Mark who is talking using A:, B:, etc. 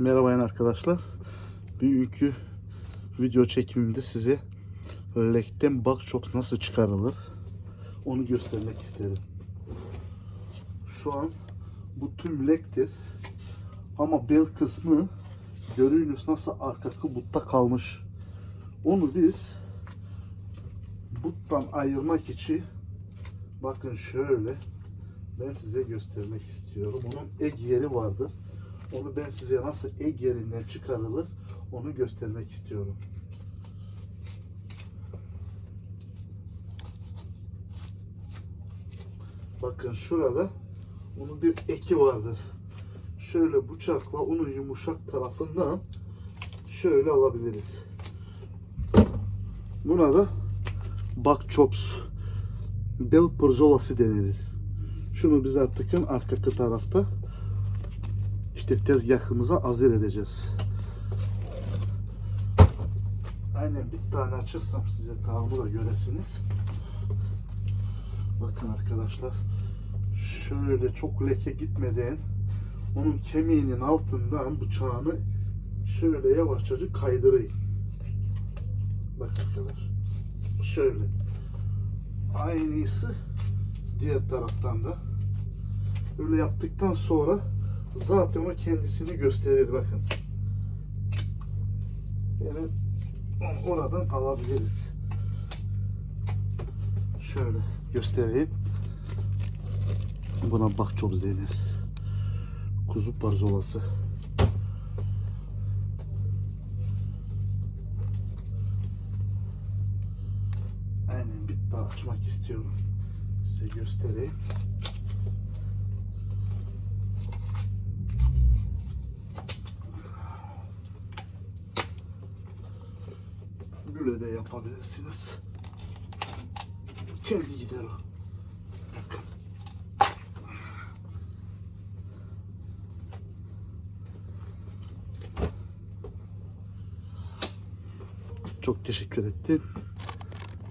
A: Merhaba arkadaşlar. Bugünkü video çekimimde size lekten bug chops nasıl çıkarılır onu göstermek istedim. Şu an bu tüm lektir ama bel kısmı görüyorsunuz nasıl arka butta kalmış. Onu biz buttan ayırmak için bakın şöyle ben size göstermek istiyorum. Onun ek yeri vardır. Onu ben size nasıl ek yerinden çıkarılır onu göstermek istiyorum. Bakın şurada onun bir eki vardır. Şöyle bıçakla onun yumuşak tarafından şöyle alabiliriz. Buna da bak chops bel pırzolası denilir. Şunu biz artık arka tarafta işte tezgahımıza hazır edeceğiz. Aynen bir tane açırsam size tavuğu da göresiniz. Bakın arkadaşlar. Şöyle çok leke gitmeden onun kemiğinin altından bıçağını şöyle yavaşça kaydırayım. Bak arkadaşlar. Şöyle. Aynısı diğer taraftan da. Öyle yaptıktan sonra zaten o kendisini gösterir bakın. Evet oradan alabiliriz. Şöyle göstereyim. Buna bak çok denir. Kuzu barzolası. Aynen bir daha açmak istiyorum. Size göstereyim. Böyle de yapabilirsiniz. Kendi gider o. Çok teşekkür ettim.